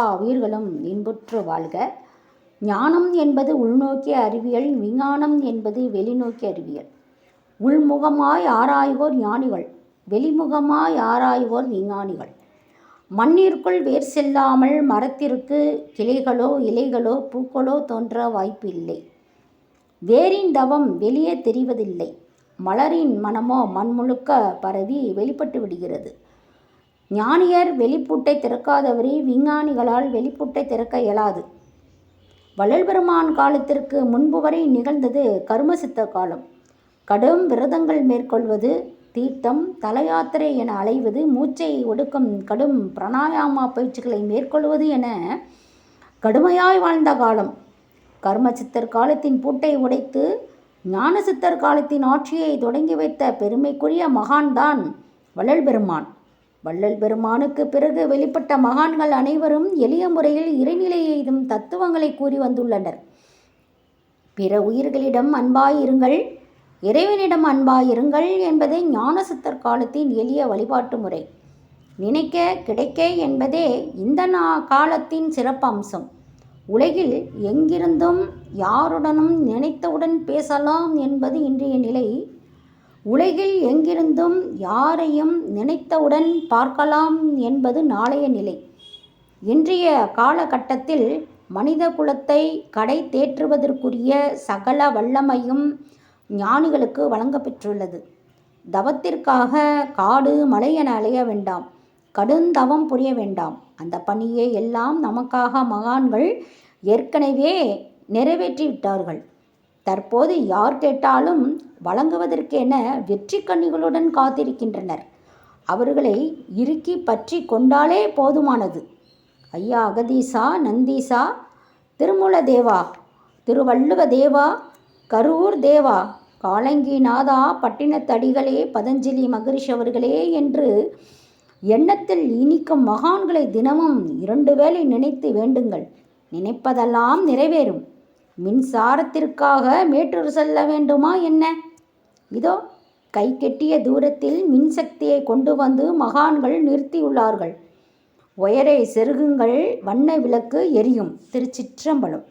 எல்லா உயிர்களும் இன்புற்று வாழ்க. ஞானம் என்பது உள்நோக்கிய அறிவியல் விஞ்ஞானம் என்பது வெளிநோக்கிய அறிவியல். உள்முகமாய் ஆராய்வோர் ஞானிகள் வெளிமுகமாய் ஆராய்வோர் விஞ்ஞானிகள். மண்ணிற்குள் வேர் செல்லாமல் மரத்திற்கு கிளைகளோ இலைகளோ பூக்களோ தோன்ற வாய்ப்பு இல்லை வேரின் தவம் வெளியே தெரிவதில்லை. மலரின் மனமோ மண் முழுக்க பரவி வெளிப்பட்டு விடுகிறது. ஞானியர் வெளிப்பூட்டை திறக்காதவரே விஞ்ஞானிகளால் வெளிப்பூட்டை திறக்க இயலாது. வள்ளல் பெருமான் காலத்திற்கு முன்பு வரை நிகழ்ந்தது கர்மசித்த காலம். கடும் விரதங்கள் மேற்கொள்வது தீர்த்தம் தலயாத்திரை என அலைவது மூச்சை ஒடுக்கும் கடும் பிராணாயாமா பயிற்சிகளை மேற்கொள்வது என கடுமையாய் வாழ்ந்த காலம். கர்மசித்தர் காலத்தின் பூட்டை உடைத்து ஞானசித்தர் காலத்தின் ஆட்சியை தொடங்கி வைத்த பெருமைக்குரிய மகான்தான் வள்ளல் பெருமான் வள்ளல் பெருமானுக்கு பிறகு வெளிப்பட்ட மகான்கள் அனைவரும் எளிய முறையில் இறைநிலையை எய்தும் தத்துவங்களை கூறி வந்துள்ளனர். பிற உயிர்களிடம் அன்பாயிருங்கள் இறைவனிடம் அன்பாயிருங்கள் என்பதே ஞானசித்தர் காலத்தின் எளிய வழிபாட்டு முறை. நினைக்க கிடைக்க என்பதே இந்த நா காலத்தின் சிறப்பம்சம். உலகில் எங்கிருந்தும் யாருடனும் நினைத்தவுடன் பேசலாம் என்பது இன்றைய நிலை. உலகில் எங்கிருந்தும் யாரையும் நினைத்தவுடன் பார்க்கலாம் என்பது நாளைய நிலை. இன்றைய காலகட்டத்தில் மனித குலத்தை கடை தேற்றுவதற்குரிய சகல வல்லமையும் ஞானிகளுக்கு வழங்கப்பெற்றுள்ளது. தவத்திற்காக காடு மலை என அலைய வேண்டாம். கடுந்தவம் புரிய வேண்டாம். அந்த பணியை எல்லாம் நமக்காக மகான்கள் ஏற்கனவே நிறைவேற்றிவிட்டார்கள். தற்போது யார் கேட்டாலும் வழங்குவதற்கென வெற்றி கண்ணிகளுடன் காத்திருக்கின்றனர். அவர்களை இறுக்கி பற்றி கொண்டாலே போதுமானது. ஐயா அகதீசா நந்தீசா திருமூல தேவா திருவள்ளுவ தேவா கரூர் தேவா காலங்கி நாதா பட்டினத்தடிகளே பதஞ்சலி மகரிஷ் அவர்களே என்று எண்ணத்தில் இனிக்கும் மகான்களை தினமும் இரண்டு வேளை நினைத்து வேண்டுங்கள். நினைப்பதெல்லாம் நிறைவேறும். மின்சாரத்திற்காக மேட்டூர் செல்ல வேண்டுமா என்ன? இதோ கை கெட்டிய தூரத்தில் மின்சக்தியை கொண்டு வந்து மகான்கள் நிறுத்தியுள்ளார்கள். ஒயரை செருகுங்கள் வண்ண விளக்கு எரியும். திருச்சிற்றம்பலம்.